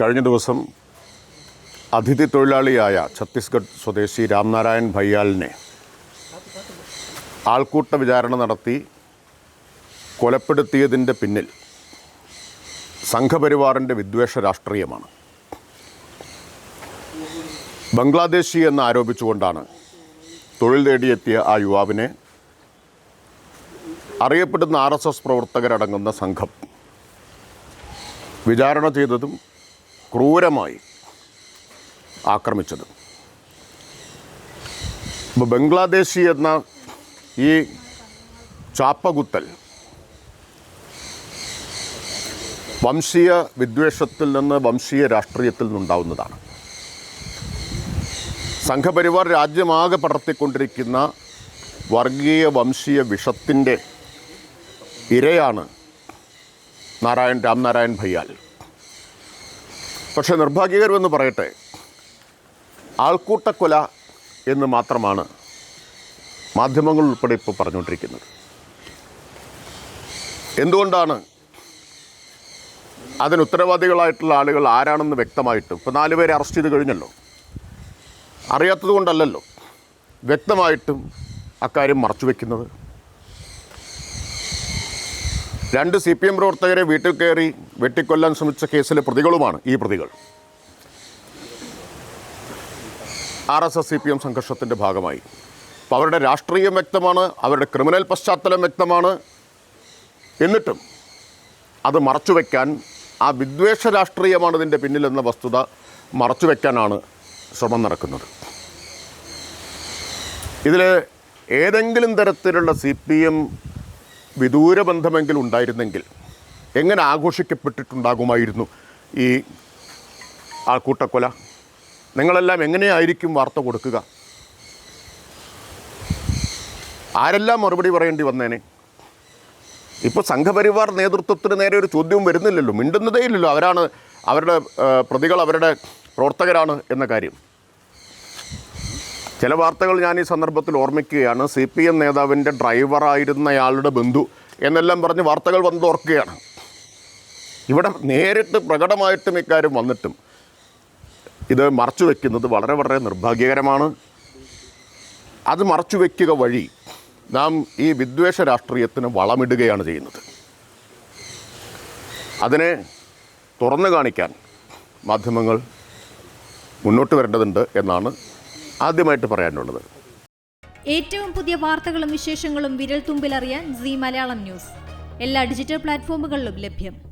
കഴിഞ്ഞ ദിവസം അതിഥി തൊഴിലാളിയായ ഛത്തീസ്ഗഡ് സ്വദേശി രാംനാരായൺ ഭയ്യാലിനെ ആൾക്കൂട്ട വിചാരണ നടത്തി കൊലപ്പെടുത്തിയതിന്റെ പിന്നിൽ സംഘപരിവാറിന്റെ വിദ്വേഷ രാഷ്ട്രീയമാണ്. ബംഗ്ലാദേശി എന്ന് ആരോപിച്ചുകൊണ്ടാണ് തൊഴിൽ തേടിയെത്തിയ ആ യുവാവിനെ അറിയപ്പെടുന്ന ആർ എസ് എസ് പ്രവർത്തകരടങ്ങുന്ന സംഘം വിചാരണ ചെയ്തതും ക്രൂരമായി ആക്രമിച്ചത്. ഇപ്പോൾ ബംഗ്ലാദേശി എന്ന ഈ ചാപ്പകുത്തൽ വംശീയ വിദ്വേഷത്തിൽ നിന്ന് വംശീയ രാഷ്ട്രീയത്തിൽ നിന്നുണ്ടാവുന്നതാണ്. സംഘപരിവാർ രാജ്യമാകെ പടർത്തിക്കൊണ്ടിരിക്കുന്ന വർഗീയ വംശീയ വിഷത്തിന്റെ ഇരയാണ് നാരായൺ രാംനാരായൺ ഭയ്യാൽ. പക്ഷേ നിർഭാഗ്യകരമെന്ന് പറയട്ടെ. ആൾക്കൂട്ടക്കൊല എന്ന് മാത്രമാണ് മാധ്യമങ്ങൾ ഉൾപ്പെടെ ഇപ്പോൾ പറഞ്ഞുകൊണ്ടിരിക്കുന്നത്. എന്തുകൊണ്ടാണ് അതിന് ഉത്തരവാദികളായിട്ടുള്ള ആളുകൾ ആരാണെന്ന് വ്യക്തമായിട്ടും ഇപ്പോൾ നാല് പേരെ അറസ്റ്റ് ചെയ്ത് കഴിഞ്ഞല്ലോ. അറിയാത്തത് കൊണ്ടല്ലല്ലോ വ്യക്തമായിട്ടും അക്കാര്യം മറച്ചു വയ്ക്കുന്നത് രണ്ട് സി പി എം പ്രവർത്തകരെ വീട്ടിൽ കയറി വെട്ടിക്കൊല്ലാൻ ശ്രമിച്ച കേസിലെ പ്രതികളുമാണ് ഈ പ്രതികൾ. R S S C P M സംഘർഷത്തിന്റെ ഭാഗമായി. അപ്പോൾ അവരുടെ രാഷ്ട്രീയം വ്യക്തമാണ് അവരുടെ ക്രിമിനൽ പശ്ചാത്തലം വ്യക്തമാണ്. എന്നിട്ടും അത് മറച്ചുവെക്കാൻ ആ വിദ്വേഷ രാഷ്ട്രീയമാണ് ഇതിന്റെ പിന്നിലെന്ന വസ്തുത മറച്ചുവെക്കാനാണ് ശ്രമം നടക്കുന്നത്. ഇതിൽ ഏതെങ്കിലും തരത്തിലുള്ള സി പി എം വിദൂര ബന്ധമെങ്കിലും ഉണ്ടായിരുന്നെങ്കിൽ എങ്ങനെ ആഘോഷിക്കപ്പെട്ടിട്ടുണ്ടാകുമായിരുന്നു ഈ ആൾക്കൂട്ടക്കൊല? നിങ്ങളെല്ലാം എങ്ങനെയായിരിക്കും വാർത്ത കൊടുക്കുക? ആരെല്ലാം മറുപടി പറയേണ്ടി വന്നേനെ? ഇപ്പോൾ സംഘപരിവാർ നേതൃത്വത്തിന് നേരെ ഒരു ചോദ്യവും വരുന്നില്ലല്ലോ. മിണ്ടുന്നതേ ഇല്ലല്ലോ. അവരാണ് അവരുടെ പ്രതികൾ അവരുടെ പ്രവർത്തകരാണ് എന്ന കാര്യം. ചില വാർത്തകൾ ഞാൻ ഈ സന്ദർഭത്തിൽ ഓർമ്മിക്കുകയാണ്. സി പി എം നേതാവിന്റെ ഡ്രൈവറായിരുന്നയാളുടെ ബന്ധു എന്നെല്ലാം പറഞ്ഞ് വാർത്തകൾ വന്നത് ഓർക്കുകയാണ്. ഇവിടെ നേരിട്ട് പ്രകടമായിട്ടും ഇക്കാര്യം വന്നിട്ടും ഇത് മറച്ചു വയ്ക്കുന്നത് വളരെ വളരെ നിർഭാഗ്യകരമാണ്. അത് മറച്ചു വയ്ക്കുക വഴി നാം ഈ വിദ്വേഷ രാഷ്ട്രീയത്തിന് വളമിടുകയാണ് ചെയ്യുന്നത്. അതിനെ തുറന്നു കാണിക്കാൻ മാധ്യമങ്ങൾ മുന്നോട്ട് വരേണ്ടതുണ്ട് എന്നാണ് ആദ്യമായിട്ട് പറയാനുള്ളത്. ഏറ്റവും പുതിയ വാർത്തകളും വിശേഷങ്ങളും വിരൽ തുമ്പിലറിയാൻ സി മലയാളം ന്യൂസ്. എല്ലാ ഡിജിറ്റൽ പ്ലാറ്റ്ഫോമുകളിലും ലഭ്യം.